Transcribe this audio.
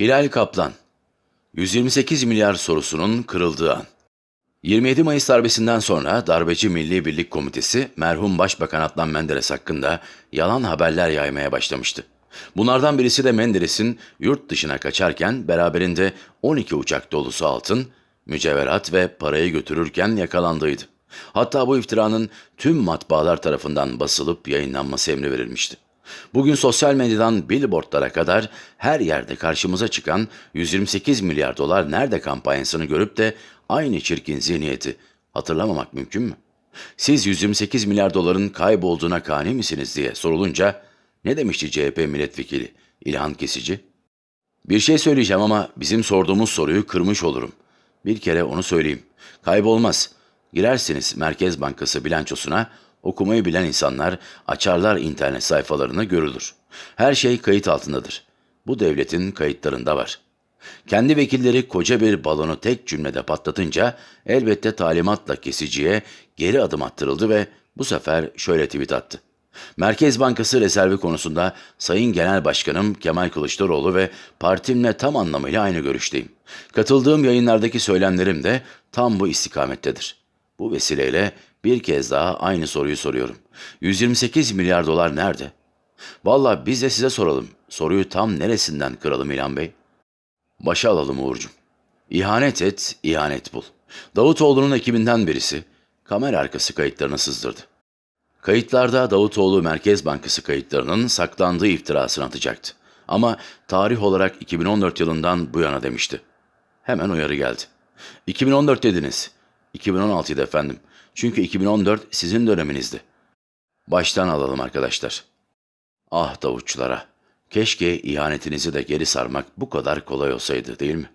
Hilal Kaplan 128 milyar sorusunun kırıldığı an. 27 Mayıs darbesinden sonra Darbeci Milli Birlik Komitesi merhum Başbakan Adnan Menderes hakkında yalan haberler yaymaya başlamıştı. Bunlardan birisi de Menderes'in yurt dışına kaçarken beraberinde 12 uçak dolusu altın, mücevherat ve parayı götürürken yakalandığıydı. Hatta bu iftiranın tüm matbaalar tarafından basılıp yayınlanması emri verilmişti. Bugün sosyal medyadan billboardlara kadar her yerde karşımıza çıkan 128 milyar dolar nerede kampanyasını görüp de aynı çirkin zihniyeti hatırlamamak mümkün mü? Siz 128 milyar doların kaybolduğuna kani misiniz diye sorulunca ne demişti CHP milletvekili İlhan Kesici? Bir şey söyleyeceğim ama bizim sorduğumuz soruyu kırmış olurum. Bir kere onu söyleyeyim. Kaybolmaz. Girersiniz Merkez Bankası bilançosuna, okumayı bilen insanlar açarlar internet sayfalarını görülür. Her şey kayıt altındadır. Bu devletin kayıtlarında var. Kendi vekilleri koca bir balonu tek cümlede patlatınca elbette talimatla kesiciye geri adım attırıldı ve bu sefer şöyle tweet attı. Merkez Bankası rezervi konusunda Sayın Genel Başkanım Kemal Kılıçdaroğlu ve partimle tam anlamıyla aynı görüşteyim. Katıldığım yayınlardaki söylemlerim de tam bu istikamettedir. Bu vesileyle bir kez daha aynı soruyu soruyorum. 128 milyar dolar nerede? Valla biz de size soralım. Soruyu tam neresinden kıralım İlhan Bey? Başa alalım Uğurcuğum. İhanet et, ihanet bul. Davutoğlu'nun ekibinden birisi kamera arkası kayıtlarını sızdırdı. Kayıtlarda Davutoğlu Merkez Bankası kayıtlarının saklandığı iftirasını atacaktı. Ama tarih olarak 2014 yılından bu yana demişti. Hemen uyarı geldi. 2014 dediniz. 2016'ydı efendim. Çünkü 2014 sizin döneminizdi. Baştan alalım arkadaşlar. Ah davutçulara. Keşke ihanetinizi de geri sarmak bu kadar kolay olsaydı değil mi?